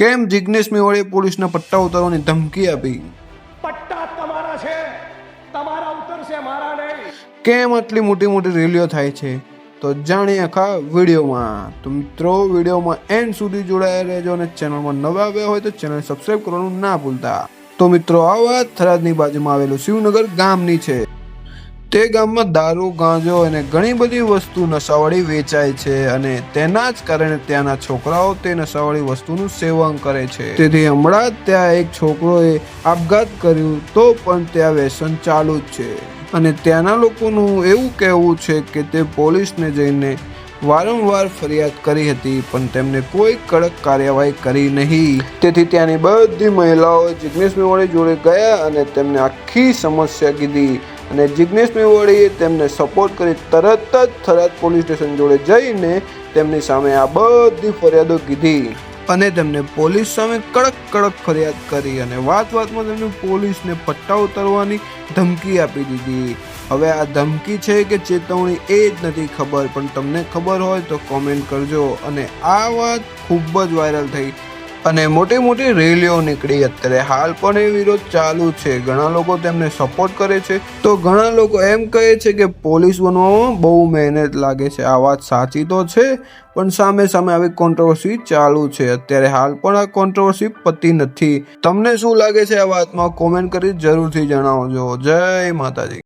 કેમ જિગ્નેશ મેવાડે પોલીસના પટ્ટા ઉતારવાની ધમકી આપી? પટ્ટા તમારા છે. તમારા ઉતરશે મારા નહીં. કેમ આટલી મોટી મોટી રેલીઓ થાય છે? તો જાણીએ આખા વિડીયોમાં. તો મિત્રો વિડીયોમાં એન્ડ સુધી જોડાયા રહેજો અને ચેનલમાં નવા આવ્યા હોય તો ચેનલ સબસ્ક્રાઇબ કરવાનું ના ભૂલતા. તો મિત્રો આ વાત થરાદની બાજુમાં આવેલું શિવનગર ગામની છે. તે ગામમાં દારૂ, ગાંજો અને ઘણી બધી વસ્તુ નશાવાળી વેચાય છે અને તેના જ કારણે ત્યાંના છોકરાઓ તે નશાવાળી વસ્તુનું સેવન કરે છે. તેથી હમણાં ત્યાં એક છોકરોએ આપઘાત કર્યું તો પણ ત્યાં વ્યસન ચાલુ જ છે. અને ત્યાંના લોકોનું એવું કહેવું છે કે તે પોલીસને જઈને વારંવાર ફરિયાદ કરી હતી, પણ તેમને કોઈ કડક કાર્યવાહી કરી નહીં. તેથી ત્યાંની બધી મહિલાઓ જિગ્નેશ મેવાણી જોડે ગયા અને તેમને આખી સમસ્યા કીધી અને જિગ્નેશ મેવાડીએ તેમને સપોર્ટ કરી તરત જ થરાદ પોલીસ સ્ટેશન જોડે જઈને તેમની સામે આ બધી ફરિયાદો કીધી. અને તેમને પોલીસ સામે કડક કડક ફરિયાદ કરી અને વાત વાતમાં તેમને પોલીસને પટ્ટા ઉતારવાની ધમકી આપી દીધી. હવે આ ધમકી છે કે ચેતવણી એ જ નથી ખબર, પણ તમને ખબર હોય તો કોમેન્ટ કરજો. અને આ વાત ખૂબ જ વાયરલ થઈ. અને મોટી મોટી રેલીઓ નીકળી અત્યારે. હાલ પણ એ વિરોધ ચાલુ છે. ઘણા લોકો તેમને સપોર્ટ કરે છે. તો ઘણા લોકો એમ કહે છે કે પોલીસ બનવામાં બહુ મહેનત લાગે છે. આ વાત સાચી તો છે, પણ સામે સામે આવી કોન્ટ્રોવર્સી ચાલુ છે. અત્યારે હાલ પણ આ કોન્ટ્રોવર્સી પતી નથી. તમને શું લાગે છે આ વાતમાં? કોમેન્ટ કરી જરૂરથી જણાવજો. જય માતાજી.